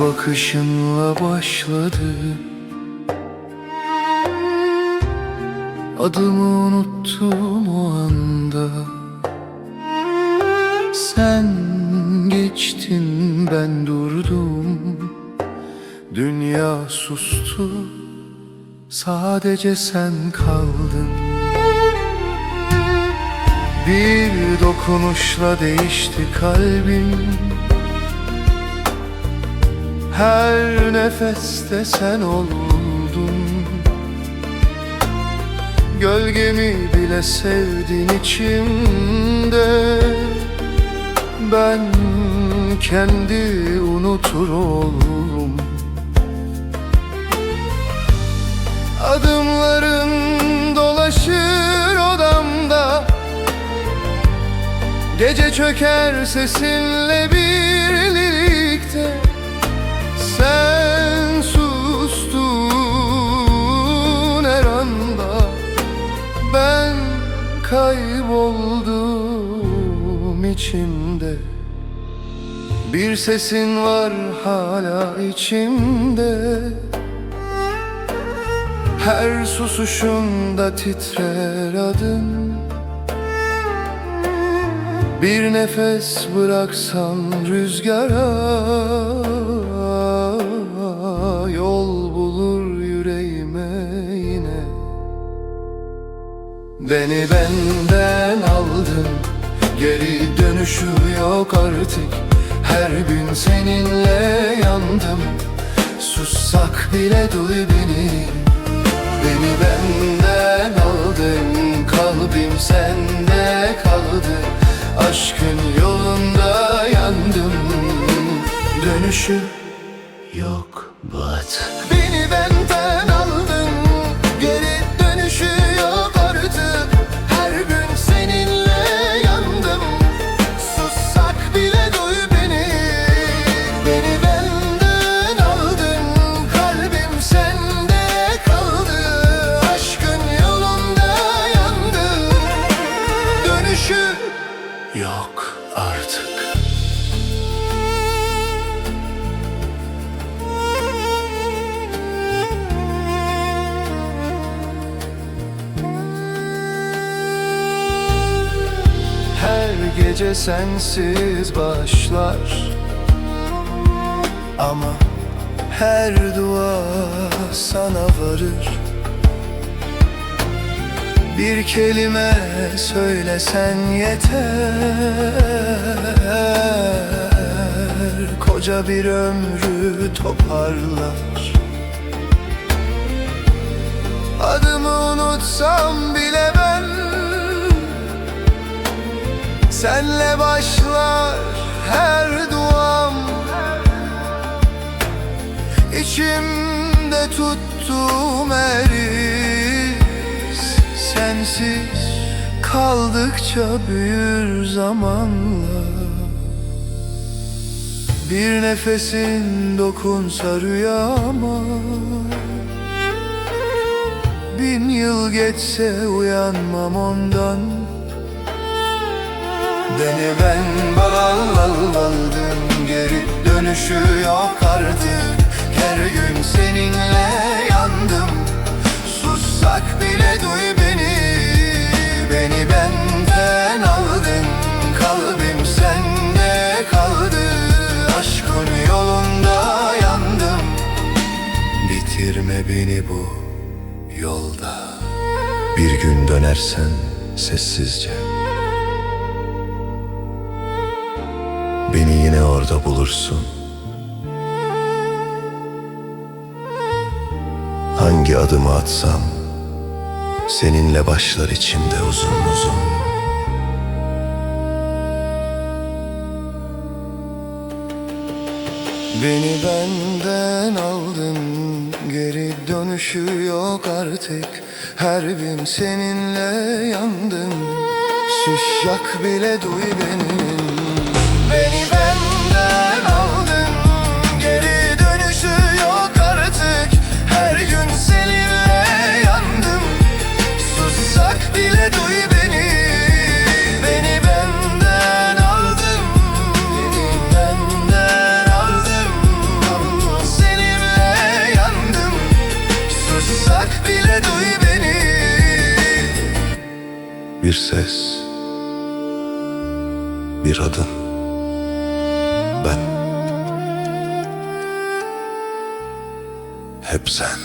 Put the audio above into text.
bakışınla başladı. Adımı unuttum o anda. Sen geçtin ben durdum. Dünya sustu Sadece sen kaldın. Bir dokunuşla değişti kalbim Her nefeste sen oldun. Gölgemi bile sevdin içimde Ben kendi unutur oldum Adımların dolaşır odamda Gece çöker sesinle birlikte kayboldum içimde. Bir sesin var hala içimde. Her susuşunda titrer adın Bir nefes bıraksam rüzgara Beni benden aldın Geri dönüşü yok artık. Her gün seninle yandım Sussak bile duy beni. Beni benden aldın Kalbim sende kaldı. Aşkın yolunda yandım Dönüşü yok but. Beni benden gece sensiz başlar. Ama her dua sana varır. Bir kelime söylesen yeter. Koca bir ömrü toparlar. Adımı unutsam bile ben Senle başlar her duam. İçimde tuttuğum eris Sensiz kaldıkça büyür zamanla. Bir nefesin dokunsa rüyama. Bin yıl geçse uyanmam ondan Beni ben bağladın Geri dönüşü yok artık. Her gün seninle yandım Sussak bile duy beni. Beni benden aldın Kalbim sende kaldı. Aşkın yolunda yandım. Bitirme beni bu yolda. Bir gün dönersen sessizce Beni yine orada bulursun. Hangi adımı atsam Seninle başlar içimde uzun uzun. Beni benden aldın Geri dönüşü yok artık. Her gün seninle yandım. Susacak bile duy beni Bir ses Bir adın. Ben. Hep sen